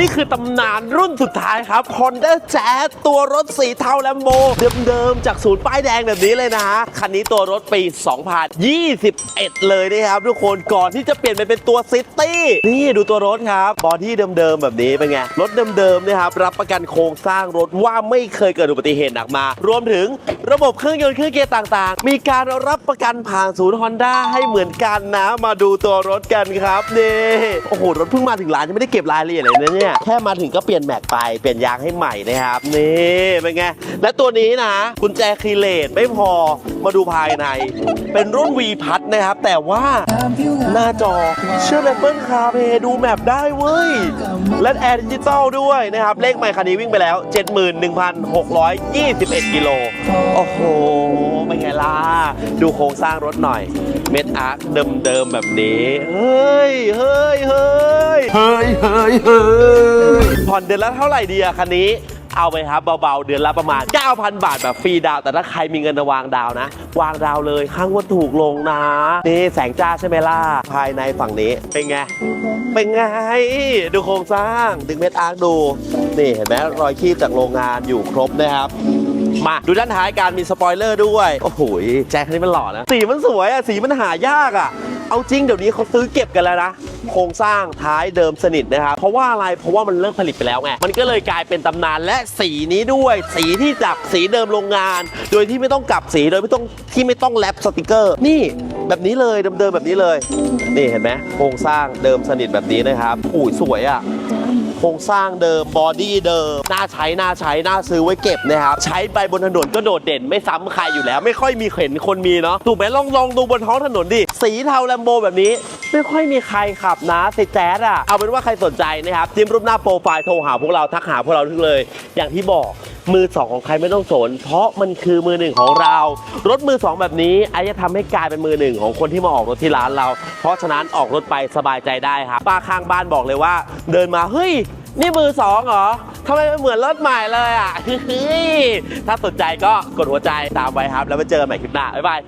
นี่คือตำนานรุ่นสุดท้ายครับ Honda Jazz ตัวรถสีเทาแลมโบเดิมๆ จากศูนย์ป้ายแดงแบบนี้เลยนะฮะ คันนี้ตัวรถปี 2021 เลยนะครับทุกคนก่อนที่จะเปลี่ยนไปเป็นตัวซิตี้นี่ดูตัวรถครับบอดี้เดิมๆ แบบนี้เป็นไง รถเดิมๆนะครับรับประกันโครงสร้างรถว่าไม่เคยเกิดอุบัติเหตุหนักมา รวมถึง ระบบเครื่องยนต์เครื่องเกียร์ต่างๆ มีการรับประกันผ่านศูนย์ Honda ให้เหมือนกันนะ มาดูตัวรถกันครับนี่โอ้โห รถเพิ่งมาถึงร้านยังไม่ได้เก็บรายละเอียดเลยนะเนี่ย แค่มาถึงก็เปลี่ยนแม็กไป เปลี่ยนยางให้ใหม่นะครับ นี่เป็นไง และตัวนี้นะกุญแจคีเลสไม่พอมาดูภายใน เป็นรุ่น V พัดนะครับ แต่ว่าหน้าจอเชื่อม Apple CarPlay ดูแมปได้เว้ย และแอร์ดิจิตอลด้วยนะครับ เลขใหม่คันนี้วิ่งไปแล้ว 71,621 กิโลโอ้โหเป็นไงล่ะ ดูโครงสร้างรถหน่อย เม็ดอาร์คเดิมๆแบบนี้ เฮ้ย เฮ้ย เฮ้ย เฮ้ย เฮ้ย เฮ้ย ผ่อนเดือนละเท่าไหร่ดีอะคันนี้ เอาไปครับเบาๆ เดือนละประมาณ 9,000 บาทแบบฟรีดาวน์แต่ถ้าใครมีเงินจะวางดาวน์นะวางดาวน์เลยข้างว่าถูกลงนะ นี่แสงจ้าใช่ไหมล่ะ ภายในฝั่งนี้ เป็นไง เป็นไง ดูโครงสร้าง ดึงเม็ดอาร์คดู นี่เห็นไหมรอยคีบจากโรงงานอยู่ครบนะครับ มาดูด้านท้ายการมีสปอยเลอร์ด้วย โอ้โหแจ็คคันนี้มันหล่อนะ สีมันสวยอะสีมันหายากอะเอาจริงเดี๋ยวนี้เขาซื้อเก็บกันแล้วนะโครงสร้างท้ายเดิมสนิทนะครับ เพราะว่าอะไร เพราะว่ามันเลิกผลิตไปแล้วไง มันก็เลยกลายเป็นตำนานและสีนี้ด้วย สีที่จับสีเดิมโรงงาน โดยที่ไม่ต้องกลับสีโดยไม่ต้องที่ไม่ต้องแรปสติกเกอร์ นี่แบบนี้เลยเดิมๆแบบนี้เลย นี่เห็นไหมโครงสร้างเดิมสนิทแบบนี้นะครับอุ้ยสวยอะ โครงสร้างเดิมบอดี้เดิมน่าใช้น่าใช้น่าซื้อไว้เก็บนะครับใช้ไปบนถนนก็โดดเด่นไม่ซ้ำใครอยู่แล้ว ไม่ค่อยมีเห็นคนมีเนาะถูกไหมลองลองดูบนท้องถนนดิสีเทาแลมโบแบบนี้ ไม่ค่อยมีใครขับนะสิแจ๊ดอะเอาเป็นว่าใครสนใจนะครับจิ้มรูปหน้าโปรไฟล์โทรหาพวกเราทักหาพวกเราทุกเลย อย่างที่บอก มือสองของใครไม่ต้องสน เพราะมันคือมือหนึ่งของเรา รถมือสองแบบนี้ไอ้จะทำให้กลายเป็นมือหนึ่งของคนที่มาออกรถที่ร้านเรา เพราะฉะนั้นออกรถไปสบายใจได้ครับป้าข้างบ้านบอกเลยว่า เดินมาเฮ้ยนี่มือสองเหรอทำไมมันเหมือนรถใหม่เลยอะเฮ้ยถ้าสนใจก็กดหัวใจตามไว้ครับ แล้วไปเจอกันใหม่คลิปหน้าบ๊ายบาย